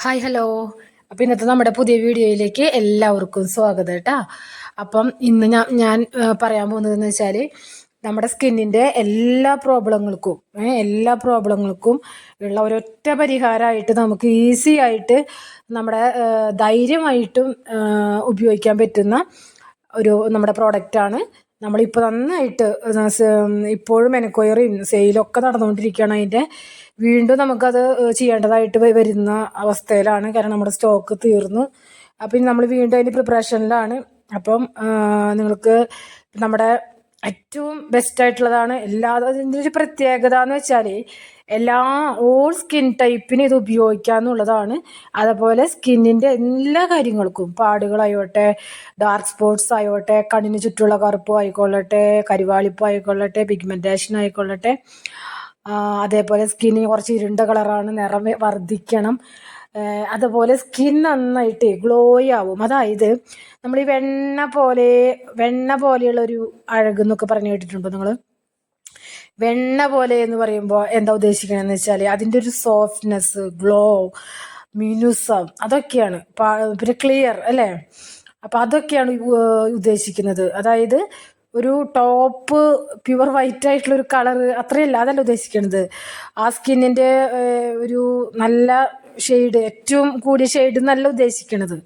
Hi hello അപ്പം ഇന്നത്തെ നമ്മുടെ പുതിയ വീഡിയോയിലേക്ക് എല്ലാവർക്കും സ്വാഗതം കേട്ടോ അപ്പം ഇന്ന് ഞാൻ ഞാൻ പറയാൻ പോകുന്നതെന്ന് വെച്ചാൽ നമ്മുടെ സ്കിന്നിന്റെ എല്ലാ പ്രോബ്ലങ്ങൾക്കും എല്ലാ പ്രോബ്ലങ്ങൾക്കും ഉള്ള ഒരൊറ്റ പരിഹാരമായിട്ട് നമുക്ക് ഈസി ആയിട്ട് നമ്മുടെ ധൈര്യമായിട്ടും ഉപയോഗിക്കാൻ പറ്റുന്ന ഒരു നമ്മുടെ പ്രോഡക്റ്റാണ് നമ്മളിപ്പോൾ നന്നായിട്ട് ഇപ്പോഴും ഇപ്പോഴും സെയിലും സെയിലൊക്കെ നടന്നുകൊണ്ടിരിക്കുകയാണ് അതിന്റെ. വീണ്ടും നമുക്കത് ചെയ്യേണ്ടതായിട്ട് വരുന്ന അവസ്ഥയിലാണ്. കാരണം നമ്മുടെ സ്റ്റോക്ക് തീർന്നു. അപ്പം നമ്മൾ വീണ്ടും അതിന്റെ പ്രിപ്പറേഷനിലാണ്. അപ്പം നിങ്ങൾക്ക് നമ്മുടെ ഏറ്റവും ബെസ്റ്റ് ആയിട്ടുള്ളതാണ് എല്ലാ അതിന്റെ ഒരു പ്രത്യേകത എന്ന് വെച്ചാൽ എല്ലാ ഓൾ സ്കിൻ ടൈപ്പിന് ഇത് ഉപയോഗിക്കാമെന്നുള്ളതാണ് അതുപോലെ സ്കിന്നിന്റെ എല്ലാ കാര്യങ്ങൾക്കും പാടുകളായോട്ടെ ഡാർക്ക് സ്പോട്ട്സ് ആയിക്കോട്ടെ കണ്ണിന് ചുറ്റുള്ള കറുപ്പ് ആയിക്കൊള്ളട്ടെ കരിവാളിപ്പ് ആയിക്കൊള്ളട്ടെ പിഗ്മെന്റേഷൻ ആയിക്കൊള്ളട്ടെ. അതേപോലെ സ്കിന്നിന് കുറച്ച് ഇരുണ്ട കളറാണ് നിറം വർദ്ധിക്കണം. അതുപോലെ സ്കിൻ നന്നായിട്ട് ഗ്ലോയി ആവും. അതായത് നമ്മൾ ഈ വെണ്ണ പോലെ വെണ്ണ പോലെയുള്ള ഒരു അഴകെന്നൊക്കെ പറഞ്ഞു കേട്ടിട്ടുണ്ടോ നിങ്ങൾ വെണ്ണ പോലെ എന്ന് പറയുമ്പോൾ എന്താ ഉദ്ദേശിക്കണമെന്ന് വെച്ചാൽ അതിന്റെ ഒരു സോഫ്റ്റ്നെസ് ഗ്ലോ മിനുസം അതൊക്കെയാണ്. പിന്നെ ക്ലിയർ അല്ലേ? അപ്പം അതൊക്കെയാണ് ഉദ്ദേശിക്കുന്നത്. അതായത് ഒരു ടോപ്പ് പ്യുവർ വൈറ്റ് ആയിട്ടുള്ള ഒരു കളർ അത്രയല്ല അതല്ല ഉദ്ദേശിക്കുന്നത് ആ സ്കിന്നിന്റെ ഒരു നല്ല ഷെയ്ഡ് ഏറ്റവും കൂടിയ ഷെയ്ഡ് എന്നല്ല ഉദ്ദേശിക്കുന്നത്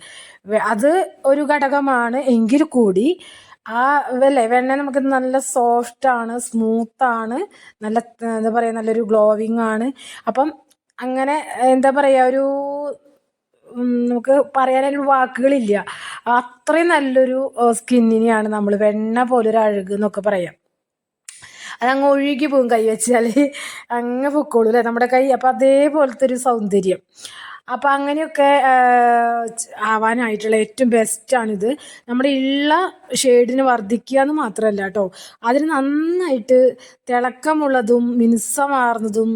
അത് ഒരു ഘടകമാണ് എങ്കിൽ കൂടി ആ അല്ലേ വെണ്ണ നമുക്ക് നല്ല സോഫ്റ്റ് ആണ് സ്മൂത്ത് ആണ് നല്ല എന്താ പറയുക നല്ലൊരു ഗ്ലോവിങ് ആണ്. അപ്പം അങ്ങനെ എന്താ പറയുക ഒരു നമുക്ക് പറയാനൊരു വാക്കുകളില്ല. അത്രയും നല്ലൊരു സ്കിന്നിനെയാണ് നമ്മൾ വെണ്ണ പോലൊരു അഴുക് എന്നൊക്കെ പറയാം. അതങ്ങ് ഒഴുകി പോകും കൈ വെച്ചാൽ അങ്ങ് പൊക്കോളൂ അല്ലേ നമ്മുടെ കൈ? അപ്പം അതേപോലത്തെ ഒരു സൗന്ദര്യം. അപ്പം അങ്ങനെയൊക്കെ ആവാനായിട്ടുള്ള ഏറ്റവും ബെസ്റ്റാണിത്. നമ്മുടെ ഉള്ള ഷെയ്ഡിന് വർദ്ധിക്കുക എന്ന് മാത്രമല്ല കേട്ടോ അതിന് നന്നായിട്ട് തിളക്കമുള്ളതും മിനുസമാർന്നതും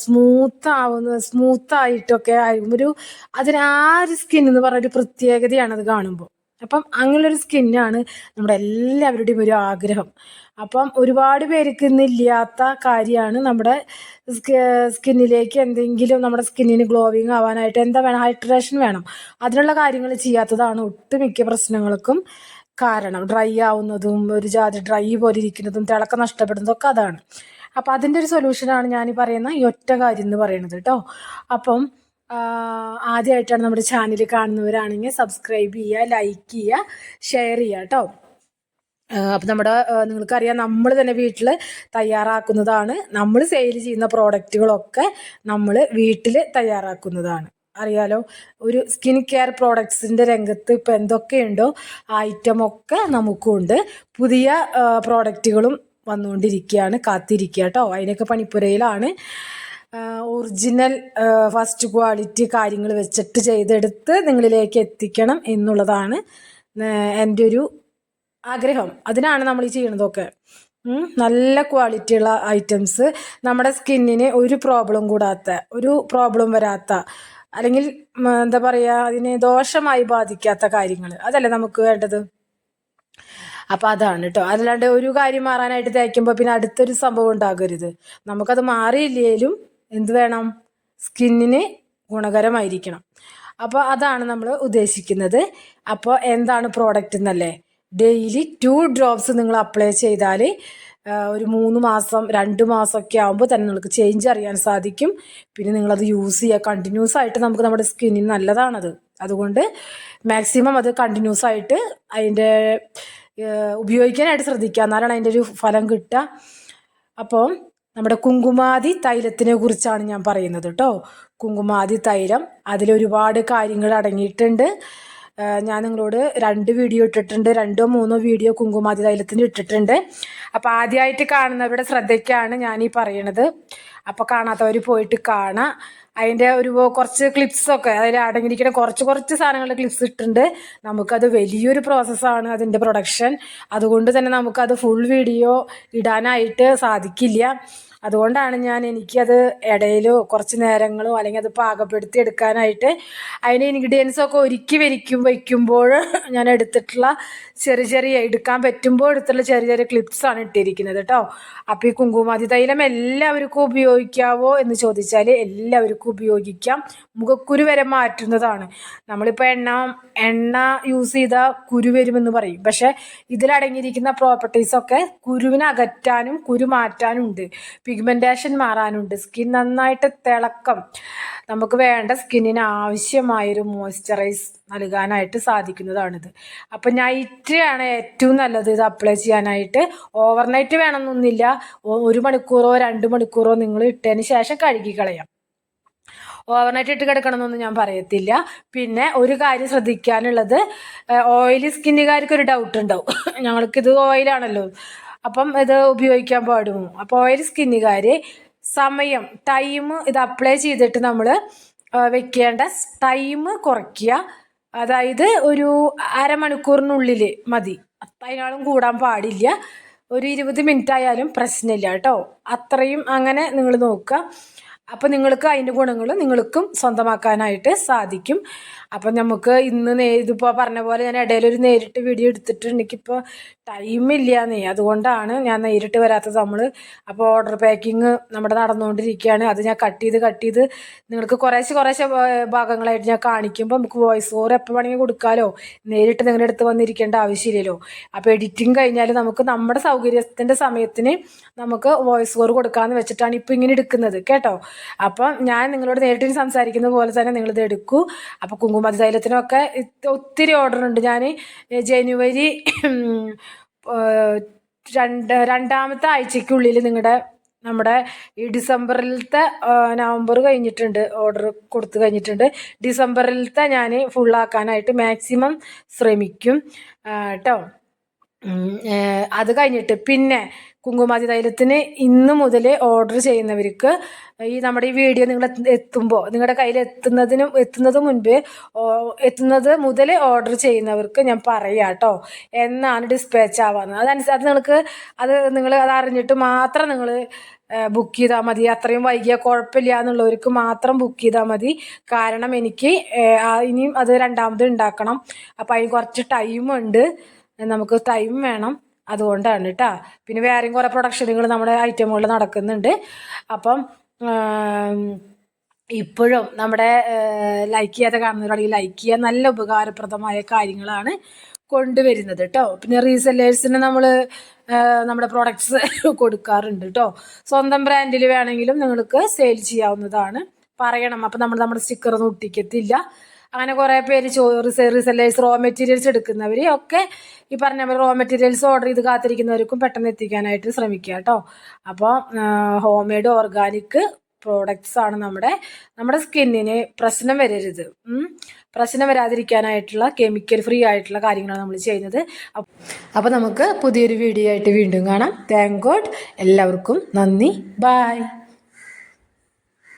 സ്മൂത്ത് ആവുന്ന സ്മൂത്തായിട്ടൊക്കെ ഒരു അതിന് ആ ഒരു സ്കിൻ എന്ന് പറഞ്ഞ ഒരു പ്രത്യേകതയാണ് അത് കാണുമ്പോൾ അപ്പം അങ്ങനെയൊരു സ്കിന്നാണ് നമ്മുടെ എല്ലാവരുടെയും ഒരു ആഗ്രഹം. അപ്പം ഒരുപാട് പേർക്ക് ഇന്നില്ലാത്ത കാര്യമാണ് നമ്മുടെ സ്കിന്നിലേക്ക് എന്തെങ്കിലും നമ്മുടെ സ്കിന്നിന് ഗ്ലോവിങ് ആവാനായിട്ട് എന്താ വേണം? ഹൈഡ്രേഷൻ വേണം. അതിനുള്ള കാര്യങ്ങൾ ചെയ്യാത്തതാണ് ഒട്ടുമിക്ക പ്രശ്നങ്ങൾക്കും കാരണം. ഡ്രൈ ആവുന്നതും ഒരു ജാതി ഡ്രൈ പോലെ ഇരിക്കുന്നതും തിളക്കം നഷ്ടപ്പെടുന്നതും ഒക്കെ അതാണ്. അപ്പം അതിന്റെ ഒരു സൊല്യൂഷനാണ് ഞാൻ ഈ പറയുന്ന ഈ ഒറ്റ കാര്യം എന്ന് പറയുന്നത് കേട്ടോ. അപ്പം ആദ്യമായിട്ടാണ് നമ്മുടെ ചാനൽ കാണുന്നവരാണെങ്കിൽ സബ്സ്ക്രൈബ് ചെയ്യുക ലൈക്ക് ചെയ്യുക ഷെയർ ചെയ്യുക കേട്ടോ അപ്പം നമ്മുടെ നിങ്ങൾക്കറിയാം നമ്മൾ തന്നെ വീട്ടിൽ തയ്യാറാക്കുന്നതാണ്. നമ്മൾ സെയിൽ ചെയ്യുന്ന പ്രോഡക്റ്റുകളൊക്കെ നമ്മൾ വീട്ടിൽ തയ്യാറാക്കുന്നതാണ്. അറിയാലോ? ഒരു സ്കിൻ കെയർ പ്രോഡക്ട്സിന്റെ രംഗത്ത് ഇപ്പം എന്തൊക്കെയുണ്ടോ ഐറ്റമൊക്കെ നമുക്കുണ്ട്. പുതിയ പ്രോഡക്റ്റുകളും വന്നുകൊണ്ടിരിക്കുകയാണ് കാത്തിരിക്കുക കേട്ടോ അതിനൊക്കെ പണിപ്പുരയിലാണ്. ഒറിജിനൽ ഫസ്റ്റ് ക്വാളിറ്റി കാര്യങ്ങൾ വെച്ചിട്ട് ചെയ്തെടുത്ത് നിങ്ങളിലേക്ക് എത്തിക്കണം എന്നുള്ളതാണ് എന്റെ ഒരു ആഗ്രഹം. അതിനാണ് നമ്മൾ ഈ ചെയ്യണതൊക്കെ നല്ല ക്വാളിറ്റിയുള്ള ഐറ്റംസ് നമ്മുടെ സ്കിന്നിന് ഒരു പ്രോബ്ലം കൂടാത്ത ഒരു പ്രോബ്ലം വരാത്ത അല്ലെങ്കിൽ എന്താ പറയുക അതിനെ ദോഷമായി ബാധിക്കാത്ത കാര്യങ്ങൾ. അതല്ലേ നമുക്ക് വേണ്ടത്? അപ്പം അതാണ് കേട്ടോ അല്ലാണ്ട് ഒരു കാര്യം മാറാനായിട്ട് തേക്കുമ്പോൾ പിന്നെ അടുത്തൊരു സംഭവം ഉണ്ടാകരുത്. നമുക്കത് മാറിയില്ലേലും എന്ത് വേണം? സ്കിന്നിന് ഗുണകരമായിരിക്കണം. അപ്പോൾ അതാണ് നമ്മൾ ഉദ്ദേശിക്കുന്നത്. അപ്പോൾ എന്താണ് പ്രോഡക്റ്റ് എന്നല്ലേ? ഡെയിലി ടു ഡ്രോപ്സ് നിങ്ങൾ അപ്ലൈ ചെയ്താൽ ഒരു മൂന്ന് മാസം രണ്ട് മാസമൊക്കെ ആകുമ്പോൾ തന്നെ നിങ്ങൾക്ക് ചേഞ്ച് അറിയാൻ സാധിക്കും. പിന്നെ നിങ്ങളത് യൂസ് ചെയ്യുക. കണ്ടിന്യൂസ് ആയിട്ട് നമുക്ക് നമ്മുടെ സ്കിന്നിന് നല്ലതാണത്. അതുകൊണ്ട് മാക്സിമം അത് കണ്ടിന്യൂസ് ആയിട്ട് അതിന്റെ ഉപയോഗിക്കാനായിട്ട് ശ്രദ്ധിക്കുക. എന്നാലാണ് അതിന്റെ ഒരു ഫലം കിട്ടുക. അപ്പോൾ നമ്മുടെ കുങ്കുമാതി തൈലത്തിനെ കുറിച്ചാണ് ഞാൻ പറയുന്നത് കേട്ടോ കുങ്കുമാതി തൈലം അതിലൊരുപാട് കാര്യങ്ങൾ അടങ്ങിയിട്ടുണ്ട്. ഞാൻ നിങ്ങളോട് രണ്ട് വീഡിയോ ഇട്ടിട്ടുണ്ട്. രണ്ടോ മൂന്നോ വീഡിയോ കുങ്കുമാതി തൈലത്തിന്റെ ഇട്ടിട്ടുണ്ട്. അപ്പോൾ ആദ്യമായിട്ട് കാണുന്നവരുടെ ശ്രദ്ധയ്ക്കാണ് ഞാൻ ഈ പറയണത്. അപ്പോൾ കാണാത്തവർ പോയിട്ട് കാണാം. അതിന്റെ ഒരു കുറച്ച് ക്ലിപ്സൊക്കെ അതിൽ അടങ്ങിയിരിക്കുന്ന കുറച്ച് കുറച്ച് സാധനങ്ങളുടെ ക്ലിപ്സ് ഇട്ടിട്ടുണ്ട്. നമുക്കത് വലിയൊരു പ്രോസസ്സാണ് അതിന്റെ പ്രൊഡക്ഷൻ അതുകൊണ്ട് തന്നെ നമുക്കത് ഫുൾ വീഡിയോ ഇടാനായിട്ട് സാധിക്കില്ല. അതുകൊണ്ടാണ് ഞാൻ എനിക്കത് ഇടയിലോ കുറച്ച് നേരങ്ങളോ അല്ലെങ്കിൽ അത് പാകപ്പെടുത്തി എടുക്കാനായിട്ട് അതിന് ഇൻഗ്രീഡിയൻസൊക്കെ ഒരുക്കി വരിക്കും വയ്ക്കുമ്പോൾ ഞാൻ എടുത്തിട്ടുള്ള ചെറിയ ചെറിയ എടുക്കാൻ പറ്റുമ്പോൾ എടുത്തുള്ള ചെറിയ ചെറിയ ക്ലിപ്സാണ് ഇട്ടിരിക്കുന്നത് കേട്ടോ അപ്പോൾ ഈ കുങ്കുമാതി തൈലം എല്ലാവർക്കും ഉപയോഗിക്കാവോ എന്ന് ചോദിച്ചാൽ എല്ലാവർക്കും ഉപയോഗിക്കാം. മുഖക്കുരു വരെ മാറ്റുന്നതാണ്. നമ്മളിപ്പോൾ എണ്ണ എണ്ണ യൂസ് ചെയ്താൽ കുരു വരുമെന്ന് പറയും. പക്ഷേ ഇതിലടങ്ങിയിരിക്കുന്ന പ്രോപ്പർട്ടീസൊക്കെ കുരുവിനെ അകറ്റാനും കുരു മാറ്റാനും ഉണ്ട് പിഗ്മെന്റേഷൻ മാറാനുണ്ട്. സ്കിൻ നന്നായിട്ട് തിളക്കം. നമുക്ക് വേണ്ട സ്കിന്നിന് ആവശ്യമായൊരു മോയ്സ്ചറൈസ് നൽകാനായിട്ട് സാധിക്കുന്നതാണിത്. അപ്പം നൈറ്റ് ആണ് ഏറ്റവും നല്ലത് ഇത് അപ്ലൈ ചെയ്യാനായിട്ട്. ഓവർനൈറ്റ് വേണമെന്നൊന്നുമില്ല. ഒരു മണിക്കൂറോ രണ്ട് മണിക്കൂറോ നിങ്ങൾ ഇട്ടതിന് ശേഷം കഴുകിക്കളയാം ഓവർനൈറ്റ് ഇട്ട് കിടക്കണമെന്നൊന്നും ഞാൻ പറയത്തില്ല. പിന്നെ ഒരു കാര്യം ശ്രദ്ധിക്കാനുള്ളത് ഓയിലി സ്കിന്നുകാർക്ക് ഒരു ഡൗട്ട് ഉണ്ടാവും. ഞങ്ങൾക്കിത് ഓയിലാണല്ലോ അപ്പം ഇത് ഉപയോഗിക്കാൻ പാടുമോ അപ്പോൾ ഓയിൽ സ്കിന്നുകാർ സമയം ടൈം ഇത് അപ്ലൈ ചെയ്തിട്ട് നമ്മൾ വെക്കേണ്ട ടൈം കുറയ്ക്കുക. അതായത് ഒരു അരമണിക്കൂറിനുള്ളിൽ മതി. അതിനാളും കൂടാൻ പാടില്ല. ഒരു ഇരുപത് മിനിറ്റ് ആയാലും പ്രശ്നമില്ല കേട്ടോ. അത്രയും അങ്ങനെ നിങ്ങൾ നോക്കുക. അപ്പോൾ നിങ്ങൾക്ക് അതിന്റെ ഗുണങ്ങൾ നിങ്ങൾക്കും സ്വന്തമാക്കാനായിട്ട് സാധിക്കും. അപ്പം നമുക്ക് ഇന്ന് നേ ഇതിപ്പോൾ പറഞ്ഞ പോലെ ഞാൻ ഇടയിൽ ഒരു നേരിട്ട് വീഡിയോ എടുത്തിട്ട് എനിക്കിപ്പോൾ ടൈമില്ലാന്നേ അതുകൊണ്ടാണ് ഞാൻ നേരിട്ട് വരാത്തത് നമ്മൾ അപ്പോൾ ഓർഡർ പാക്കിങ് നമ്മുടെ നടന്നുകൊണ്ടിരിക്കുകയാണ്. അത് ഞാൻ കട്ട് ചെയ്ത് കട്ട് ചെയ്ത് നിങ്ങൾക്ക് കുറേശ്ശെ കുറേശ്ശെ ഭാഗങ്ങളായിട്ട് ഞാൻ കാണിക്കുമ്പോൾ നമുക്ക് വോയിസ് ഓവർ എപ്പോൾ വേണമെങ്കിൽ കൊടുക്കാമല്ലോ നേരിട്ട് നിങ്ങളുടെ അടുത്ത് വന്നിരിക്കേണ്ട ആവശ്യമില്ലല്ലോ. അപ്പോൾ എഡിറ്റിംഗ് കഴിഞ്ഞാൽ നമുക്ക് നമ്മുടെ സൗകര്യത്തിന്റെ സമയത്തിന് നമുക്ക് വോയിസ് ഓവർ കൊടുക്കാമെന്ന് വെച്ചിട്ടാണ് ഇപ്പോൾ ഇങ്ങനെ എടുക്കുന്നത്. കേട്ടോ? അപ്പം ഞാൻ നിങ്ങളോട് നേരിട്ട് സംസാരിക്കുന്ന പോലെ തന്നെ നിങ്ങളിത് എടുക്കൂ. അപ്പോൾ കുങ്കുമതി തൈലത്തിനൊക്കെ ഒത്തിരി ഓർഡർ ഉണ്ട്. ഞാൻ ജനുവരി രണ്ട് രണ്ടാമത്തെ ആഴ്ചക്കുള്ളിൽ നിങ്ങളുടെ നമ്മുടെ ഈ ഡിസംബറിലത്തെ നവംബർ കഴിഞ്ഞിട്ടുണ്ട്. ഓർഡർ കൊടുത്തു കഴിഞ്ഞിട്ടുണ്ട്. ഡിസംബറിലത്തെ ഞാൻ ഫുള്ളാക്കാനായിട്ട് മാക്സിമം ശ്രമിക്കും. കേട്ടോ അത് കഴിഞ്ഞിട്ട് പിന്നെ കുങ്കുമാതി തൈലത്തിന് ഇന്ന് മുതൽ ഓർഡർ ചെയ്യുന്നവർക്ക് ഈ നമ്മുടെ ഈ വീഡിയോ നിങ്ങൾ എത്തുമ്പോൾ നിങ്ങളുടെ കയ്യിൽ എത്തുന്നതിന് എത്തുന്നത് മുൻപ് എത്തുന്നത് മുതൽ ഓർഡർ ചെയ്യുന്നവർക്ക് ഞാൻ പറയാം കേട്ടോ എന്നാണ് ഡിസ്പാച്ച് ആവാന്ന്. അതനുസരിച്ച് അത് നിങ്ങൾക്ക് അത് നിങ്ങൾ അത് അറിഞ്ഞിട്ട് മാത്രം നിങ്ങൾ ബുക്ക് ചെയ്താൽ മതി. അത്രയും വൈകിയാൽ കുഴപ്പമില്ല എന്നുള്ളവർക്ക് മാത്രം ബുക്ക് ചെയ്താൽ മതി. കാരണം എനിക്ക് ഇനിയും അത് രണ്ടാമത് ഉണ്ടാക്കണം. അപ്പോൾ അതിന് കുറച്ച് ടൈമുണ്ട് നമുക്ക് ടൈം വേണം. അതുകൊണ്ടാണ് കേട്ടോ പിന്നെ വേറെയും കുറേ പ്രൊഡക്ഷനുകൾ നമ്മുടെ ഐറ്റമുകൾ നടക്കുന്നുണ്ട്. അപ്പം ഇപ്പോഴും നമ്മുടെ ലൈക്ക് ചെയ്യാതെ കാണുന്നവരാണെങ്കിൽ ലൈക്ക് ചെയ്യുക നല്ല ഉപകാരപ്രദമായ കാര്യങ്ങളാണ് കൊണ്ടുവരുന്നത് കേട്ടോ പിന്നെ റീസെല്ലേഴ്സിന് നമ്മൾ നമ്മുടെ പ്രോഡക്ട്സ് കൊടുക്കാറുണ്ട് കേട്ടോ സ്വന്തം ബ്രാൻഡിൽ വേണമെങ്കിലും നിങ്ങൾക്ക് സെയിൽ ചെയ്യാവുന്നതാണ്. പറയണം. അപ്പം നമ്മൾ നമ്മുടെ സ്റ്റിക്കറൊന്നും ഒട്ടിക്കത്തില്ല. അങ്ങനെ കുറേ പേര് ചോ റോ മെറ്റീരിയൽസ് എടുക്കുന്നവർ ഒക്കെ ഈ പറഞ്ഞ പോലെ റോ മെറ്റീരിയൽസ് ഓർഡർ ചെയ്ത് കാത്തിരിക്കുന്നവർക്കും പെട്ടെന്ന് എത്തിക്കാനായിട്ട് ശ്രമിക്കുക കേട്ടോ. അപ്പോൾ ഹോം മെയ്ഡ് ഓർഗാനിക് പ്രോഡക്റ്റ്സ് ആണ് നമ്മുടെ നമ്മുടെ സ്കിന്നിന് പ്രശ്നം വരരുത്. പ്രശ്നം വരാതിരിക്കാനായിട്ടുള്ള കെമിക്കൽ ഫ്രീ ആയിട്ടുള്ള കാര്യങ്ങളാണ് നമ്മൾ ചെയ്യുന്നത്. അപ്പോൾ നമുക്ക് പുതിയൊരു വീഡിയോ ആയിട്ട് വീണ്ടും കാണാം. താങ്ക് ഗോഡ് എല്ലാവർക്കും നന്ദി. ബായ്